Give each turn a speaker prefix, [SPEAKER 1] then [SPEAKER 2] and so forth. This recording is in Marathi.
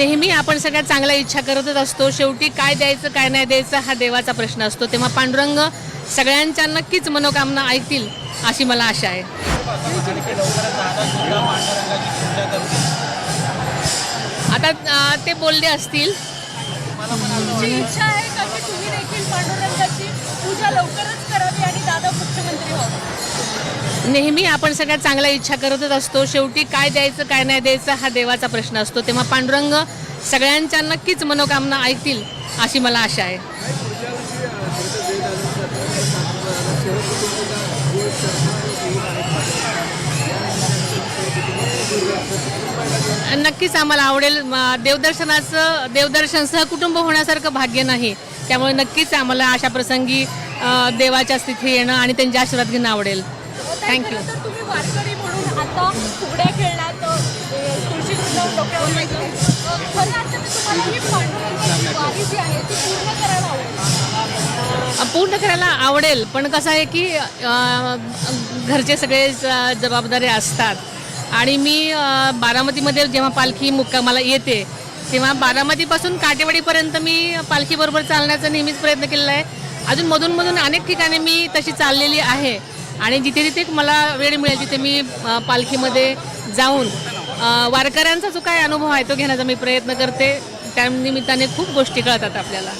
[SPEAKER 1] नेहमी आपण सगळ्यात चांगल्या इच्छा करतच असतो. शेवटी काय द्यायचं काय नाही द्यायचं हा देवाचा प्रश्न असतो. तेव्हा पांडुरंग सगळ्यांच्या नक्कीच मनोकामना ऐकतील अशी मला आशा आहे. आता अं, ते बोलले असतील.
[SPEAKER 2] तुमची इच्छा आहे का की तुम्ही देखील पांडुरंगाची
[SPEAKER 1] नेहमी आपण सगळ्यात चांगल्या इच्छा करतच असतो. शेवटी काय द्यायचं काय नाही द्यायचं हा देवाचा प्रश्न असतो. तेव्हा पांडुरंग सगळ्यांच्या नक्कीच मनोकामना ऐकतील अशी मला आशा आहे. नक्कीच आम्हाला आवडेल. देवदर्शनाचं देवदर्शन सहकुटुंब होण्यासारखं भाग्य नाही. त्यामुळे नक्कीच आम्हाला अशा प्रसंगी देवाच्या स्थिती येणं आणि त्यांचे आशीर्वाद घेणं आवडेल. थँक्यू
[SPEAKER 2] तर तुम्ही वारकरी म्हणून आता फुगड्या अ, तुळशी डोक्यावर अर्थाने तुम्हाला ही पांडुरंगाची वारी जी आहे ती पूर्ण करायला आवडेल.
[SPEAKER 1] पूर्ण करायला आवडेल पण कसं आहे की घरचे सगळे ज- जबाबदारी असतात. आणि मी बारामतीमध्ये जेव्हा पालखी मुक्कामाला येते तेव्हा बारामतीपासून काटेवाडीपर्यंत मी पालखीबरोबर चालण्याचा नेहमीच प्रयत्न केलेला आहे. अजून मधून मधून अनेक ठिकाणी मी तशी चाललेली आहे. आणि जिथे जिथे मला वेळ मिळेल तिथे मी पालखीमध्ये जाऊन वारकऱ्यांचा जो काय अनुभव आहे तो घेण्याचा मी प्रयत्न करते. त्यानिमित्ताने खूप गोष्टी कळतात आपल्याला.